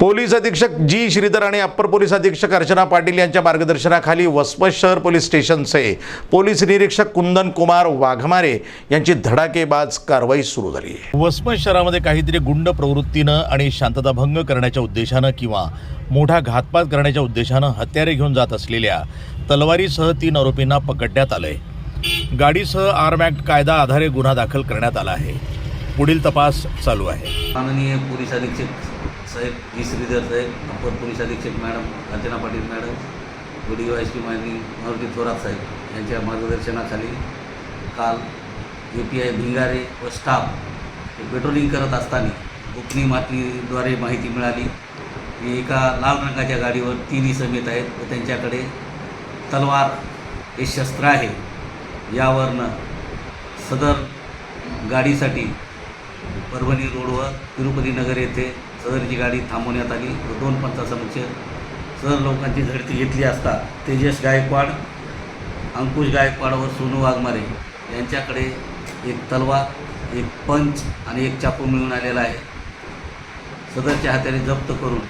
Police अधीक्षक जी. श्रीधर आणि upper police अधीक्षक अर्चना पाटील यांच्या मार्गदर्शनाखाली वसमत शहर पोलीस स्टेशनचे पोलीस निरीक्षक कुंदन कुमार वाघमारे यांची धडाकेबाज कारवाई सुरू झाली आहे. वसमत शहरामध्ये काहीतरी गुंड प्रवृत्तीनं आणि शांतताभंग करण्याच्या उद्देशानं किंवा मोठा घातपात करण्याच्या उद्देशानं हत्यारे घेऊन जात असलेल्या तलवारीसह तीन आरोपींना पकडण्यात आलंय. गाडीसह आर्म ॲक्ट कायदा आधारे गुन्हा दाखल करण्यात आला आहे. पुढील तपास चालू आहे. माननीय पोलीस अधीक्षक साहेब जी श्रीधर साहेब अपर पोलीस अधीक्षक madam Archana Patil madam video S P माहिती मारुती थोरात साहेब यांच्या मार्गदर्शनाखाली काल ए पी आय भिंगारे व स्टाफ हे पेट्रोलिंग करत असताना गोपनीय माहितीद्वारे माहिती मिळाली की एका लाल रंगाच्या गाडीवर तीन इसम येत आहेत व त्यांच्याकडे तलवार हे शस्त्र आहे. यावरनं सदर गाडीसाठी परभणी रोडवर तिरुपती नगर येथे सदरची गाडी थांबवण्यात आली. व दोन पंचासमक्ष सदर लोकांची झडती घेतली असता तेजस गायकवाड अंकुश गायकवाड व सोनू वाघमारे यांच्याकडे एक तलवार एक पंच आणि एक चाकू मिळून आलेला आहे. सदरच्या हाताने जप्त करून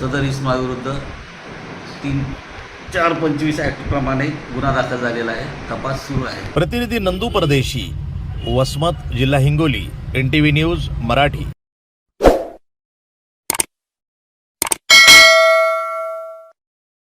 सदर इस्माविरुद्ध तीन चार पंचवीस ॲक्टप्रमाणे गुन्हा दाखल झालेला आहे. तपास सुरू आहे. प्रतिनिधी नंदू परदेशी वसमत जिल्हा Hingoli N T V news Marathi.